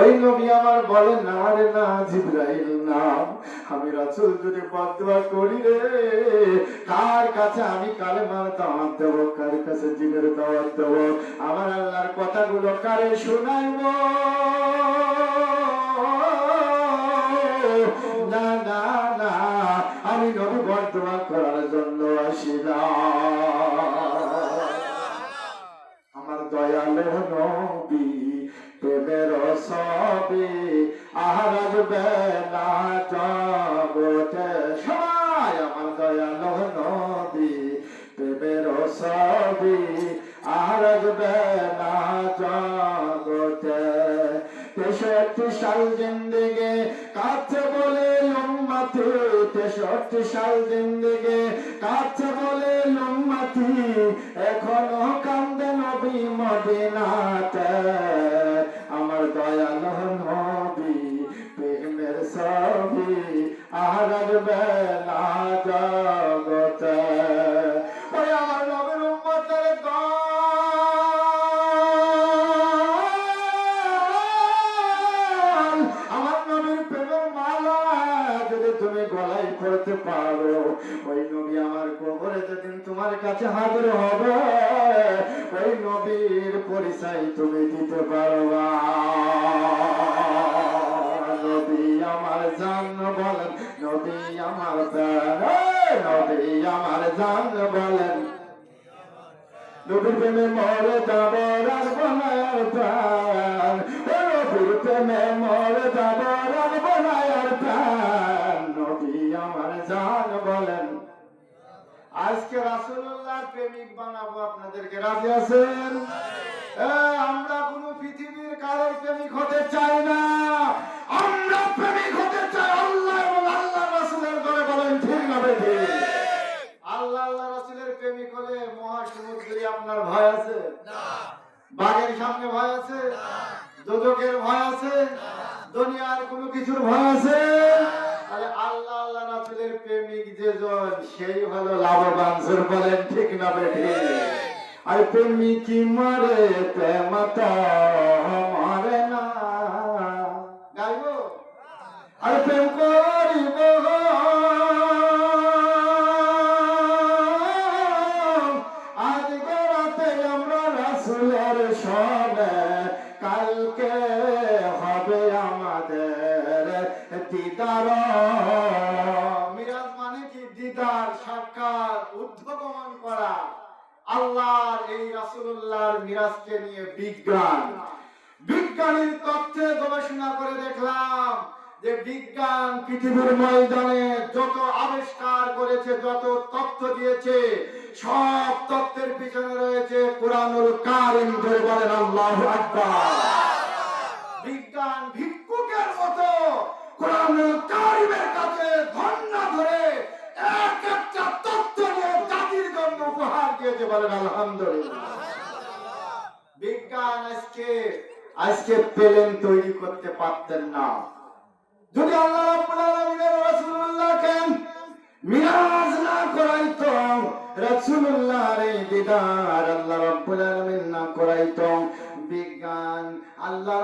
ওই নবী আমার বলে, না রে, না জিব্রাইল, না। আমি রাসূল যদি বদুয়া করি রে, কার কাছে আমি কালেমার দাওয়াত দেব, কার কাছে জিনের দাওয়াত দেব? আমার আল্লাহর কথাগুলো কারে শোনাইবো? না না না, আমি নবী বর্তমান করার জন্য আসিলাম আমার দয়ালু জগতে সবাই আমার দয়ালু নবী প্রেমের সবে আহার বেলা জগতে। তেষট্টি সাল জিন্দিগে কাছে বলে লম্বাতে তেষট্টি সাল জিন্দিগে কাছে বলে লম্বাতি এখনও কান্দে নবী মদিনাতে। আহার বেলা জগতে। তুমি গলায় করতে পারো, ওই নবী আমার কবরে যেদিন তোমার কাছে হাজির হবে, ওই নবীর পরিচয় তুমি দিতে পারবা। আমার জান বলেন, নবী আমার নবী আমার জান বলেন। নবীর প্রেমে মরে যাব রাখব না প্রাণ নবীর প্রেমে মরে যাব রাখব না প্রাণ, নবী আমার জান বলেন। আজকে রাসূলুল্লাহ প্রেমিক বানাবো, আপনাদেরকে রাজি আছেন? আমরা আপনার ভয় আছে? বাঘের সামনে ভয় আছে? দোজকের ভয় আছে? দুনিয়ার কোনো কিছুর ভয় আছে? তাহলে আল্লাহ আল্লাহ রাসূলের প্রেমিক যেজন সেই হলো লাভবান জোর বলেন ঠিক না বেঠে? আর প্রেমিক কি মরে? প্রেমতা রাসুলের সবে কালকে হবে আমাদের দিদার। মিরাজ মানে কি? দিদার সাক্ষাৎ করা। এই রাসূলুল্লাহর মিরাজকে নিয়ে বিজ্ঞান। বিজ্ঞানীর তথ্যে গবেষণা করে দেখলাম যে বিজ্ঞান পৃথিবীর ময়দানে যত আবিষ্কার করেছে, যত তথ্য দিয়েছে, সব তথ্যের পিছনে রয়েছে কোরআনুল কারিম ধরে বলেন আল্লাহু আকবার। বিজ্ঞান ভিক্ষুকের মতো কোরআনুল কারিমের কাছে ধন্না ধরে এক একটা তথ্য নিয়ে জাতির জন্য উপহার দিয়েছে বলেন আলহামদুলিল্লাহ। বিজ্ঞান আজকে আজকে প্লেন তৈরি করতে পারতেন না। যদি আল্লাহ রাব্বুল আলামিনের রাসূলুল্লাহকে মিরাজ না করাইতো, রাসূলুল্লাহর দিদার আল্লাহ রাব্বুল আলামিন না করাইতো, বিজ্ঞান আল্লাহ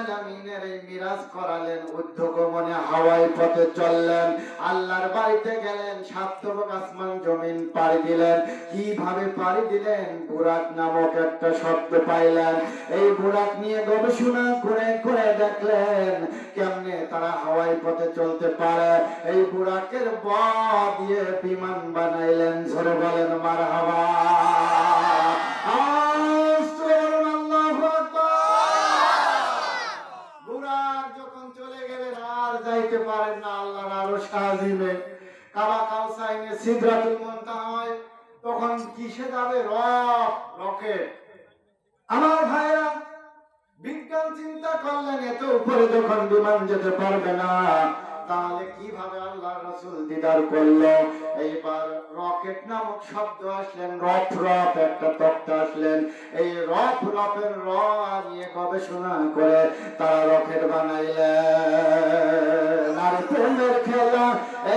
আলামিনের এই মিরাজ করালেন উদ্ধগমনে পথে চললেন। আল্লাহর বাড়িতে গেলেন সাতবক আসমান জমিন পাড়ি দিলেন। কীভাবে পাড়ি দিলেন? বুরাক নামক একটা শব্দ পাইলেন। এই বুরাক নিয়ে গবেষণা করে করে দেখলেন কেমনে তারা হাওয়াই পথে চলতে পারে। এই বুরাকের ব দিয়ে বিমান বানাইলেন। ঝরে বলেন মার হাওয়া পারেন না আল্লাহর আরও সাজিমে কাবা কাউসাইনে সিদরাতুল মুনতাহায়, তখন কিসে যাবে রক রকেট। আমার ভাইরা, বিজ্ঞান চিন্তা করলেন, এত উপরে যখন বিমান যেতে পারবে না, তাহলে কীভাবে আল্লাহ রসুল দিদার করল? এইবার রকেট নামক শব্দ আসলেন, রফ রফ, একটা তত্ত্ব আসলেন। এই রফ, রফের র নিয়ে গবেষণা করে তারা রকেট বানাইলেন।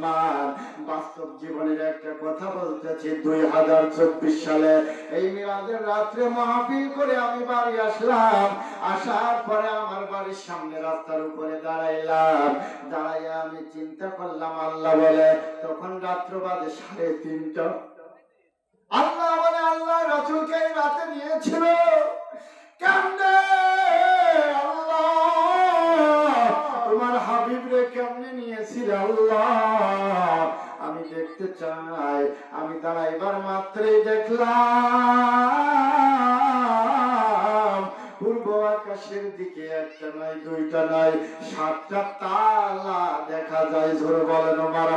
মুসলমান, বাস্তব জীবনের একটা কথা বলতেছি, দুই হাজার চব্বিশ সালে এই মিরাজের রাত্রে মাহফিল করে আমি বাড়ি আসলাম। আসার পরে আমার বাড়ির সামনে রাস্তার উপরে দাঁড়াইলাম। দাঁড়াইয়া আমি চিন্তা করলাম, আল্লাহ বলে, তখন রাত্র বাজে সাড়ে তিনটা। আল্লাহ বলে, আল্লাহ রাসূলকে রাতে নিয়েছিল। কেমনে? চাই। আমি দাঁড়াইবার মাত্রই দেখলাম, পূর্ব আকাশের দিকে একটা নাই, দুইটা নাই, সাতটা তালা দেখা যায় ঝোর বলেন মার